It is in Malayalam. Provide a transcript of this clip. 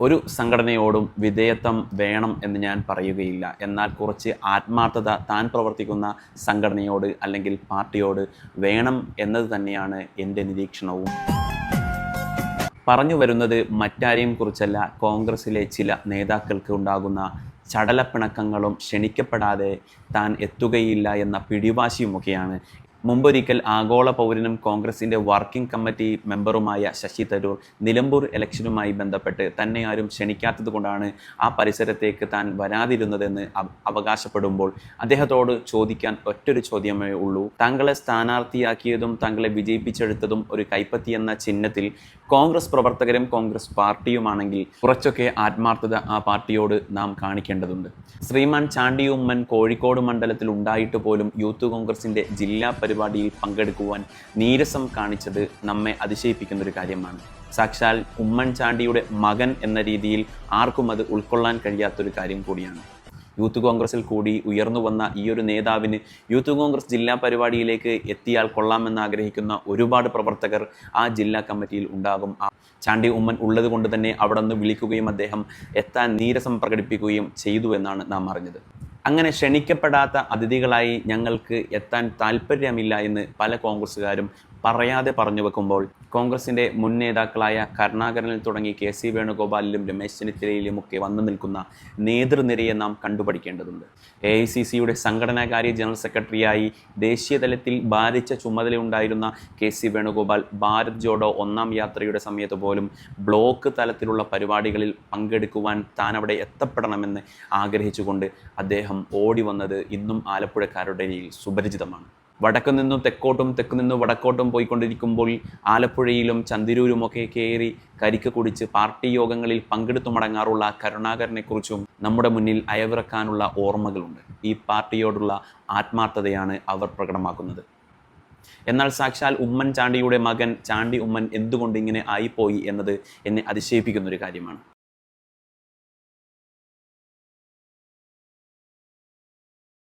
ഒരു സംഘടനയോടും വിധേയത്വം വേണം എന്ന് ഞാൻ പറയുകയില്ല. എന്നാൽ കുറച്ച് ആത്മാർത്ഥത താൻ പ്രവർത്തിക്കുന്ന സംഘടനയോട് അല്ലെങ്കിൽ പാർട്ടിയോട് വേണം എന്നത് തന്നെയാണ് എന്റെ നിരീക്ഷണവും. പറഞ്ഞു വരുന്നത് മറ്റാരെയും കുറിച്ചല്ല കോൺഗ്രസിലെ ചില നേതാക്കൾക്ക് ഉണ്ടാകുന്ന ചടലപ്പിണക്കങ്ങളും ക്ഷണിക്കപ്പെടാതെ താൻ എത്തുകയില്ല എന്ന പിടിവാശിയുമൊക്കെയാണ് മുമ്പൊരിക്കൽ ആഗോള പൗരനും കോൺഗ്രസിന്റെ വർക്കിംഗ് കമ്മിറ്റി മെമ്പറുമായ ശശി തരൂർ നിലമ്പൂർ ഇലക്ഷനുമായി ബന്ധപ്പെട്ട് തന്നെ ആരും ക്ഷണിക്കാത്തത് കൊണ്ടാണ് ആ പരിസരത്തേക്ക് താൻ വരാതിരുന്നതെന്ന് അവ- അവകാശപ്പെടുമ്പോൾ അദ്ദേഹത്തോട് ചോദിക്കാൻ ഒറ്റൊരു ചോദ്യമേ ഉള്ളൂ. താങ്കളെ സ്ഥാനാർത്ഥിയാക്കിയതും താങ്കളെ വിജയിപ്പിച്ചെടുത്തതും ഒരു കൈപ്പത്തി എന്ന ചിഹ്നത്തിൽ കോൺഗ്രസ് പ്രവർത്തകരും കോൺഗ്രസ് പാർട്ടിയുമാണെങ്കിൽ കുറച്ചൊക്കെ ആത്മാർത്ഥത ആ പാർട്ടിയോട് നാം കാണിക്കേണ്ടതുണ്ട്. ശ്രീമാൻ ചാണ്ടിയുമ്മൻ കോഴിക്കോട് മണ്ഡലത്തിൽ ഉണ്ടായിട്ട് പോലും യൂത്ത് കോൺഗ്രസിന്റെ ജില്ലാ പരിപാടിയിൽ പങ്കെടുക്കുവാൻ നീരസം കാണിച്ചത് നമ്മെ അതിശയിപ്പിക്കുന്ന ഒരു കാര്യമാണ്. സാക്ഷാൽ ഉമ്മൻചാണ്ടിയുടെ മകൻ എന്ന രീതിയിൽ ആർക്കും അത് ഉൾക്കൊള്ളാൻ കഴിയാത്തൊരു കാര്യം കൂടിയാണ്. യൂത്ത് കോൺഗ്രസിൽ കൂടി ഉയർന്നു വന്ന ഈ ഒരു നേതാവിന് യൂത്ത് കോൺഗ്രസ് ജില്ലാ പരിപാടിയിലേക്ക് എത്തിയാൽ കൊള്ളാമെന്ന് ആഗ്രഹിക്കുന്ന ഒരുപാട് പ്രവർത്തകർ ആ ജില്ലാ കമ്മിറ്റിയിൽ ഉണ്ടാകും. ആ ചാണ്ടി ഉമ്മൻ ഉള്ളത് കൊണ്ട് തന്നെ അവിടെ നിന്ന് വിളിക്കുകയും അദ്ദേഹം എത്താൻ നീരസം പ്രകടിപ്പിക്കുകയും ചെയ്തു എന്നാണ് നാം അറിഞ്ഞത്. അങ്ങനെ ക്ഷണിക്കപ്പെടാത്ത അതിഥികളായി ഞങ്ങൾക്ക് എത്താൻ താല്പര്യമില്ല എന്ന് പല കോൺഗ്രസ്സുകാരും പറയാതെ പറഞ്ഞു വെക്കുമ്പോൾ കോൺഗ്രസിന്റെ മുൻ നേതാക്കളായ കരുണാകരനിൽ തുടങ്ങി കെ സി വേണുഗോപാലിലും രമേശ് ചെന്നിത്തലയിലും ഒക്കെ വന്നു നിൽക്കുന്ന നേതൃനിരയെ നാം കണ്ടുപഠിക്കേണ്ടതുണ്ട്. എ ഐ സി സിയുടെ സംഘടനാകാര്യ ജനറൽ സെക്രട്ടറിയായി ദേശീയ തലത്തിൽ ഭാരിച്ച ചുമതലയുണ്ടായിരുന്ന കെ സി വേണുഗോപാൽ ഭാരത് ജോഡോ ഒന്നാം യാത്രയുടെ സമയത്ത് പോലും ബ്ലോക്ക് തലത്തിലുള്ള പരിപാടികളിൽ പങ്കെടുക്കുവാൻ താൻ അവിടെ എത്തപ്പെടണമെന്ന് ആഗ്രഹിച്ചുകൊണ്ട് അദ്ദേഹം ഓടി വന്നത് ഇന്നും ആലപ്പുഴക്കാരുടെ സുപരിചിതമാണ്. വടക്കു നിന്നും തെക്കോട്ടും തെക്ക് നിന്നും വടക്കോട്ടും പോയിക്കൊണ്ടിരിക്കുമ്പോൾ ആലപ്പുഴയിലും ചന്തിരൂരുമൊക്കെ കയറി കരിക്ക് കുടിച്ച് പാർട്ടി യോഗങ്ങളിൽ പങ്കെടുത്തു മടങ്ങാറുള്ള കരുണാകരനെക്കുറിച്ചും നമ്മുടെ മുന്നിൽ അയവിറക്കാനുള്ള ഓർമ്മകളുണ്ട്. ഈ പാർട്ടിയോടുള്ള ആത്മാർത്ഥതയാണ് അവർ പ്രകടമാക്കുന്നത്. എന്നാൽ സാക്ഷാൽ ഉമ്മൻ ചാണ്ടിയുടെ മകൻ ചാണ്ടി ഉമ്മൻ എന്തുകൊണ്ട് ഇങ്ങനെ ആയിപ്പോയി എന്നത് എന്നെ അതിശയിപ്പിക്കുന്ന ഒരു കാര്യമാണ്.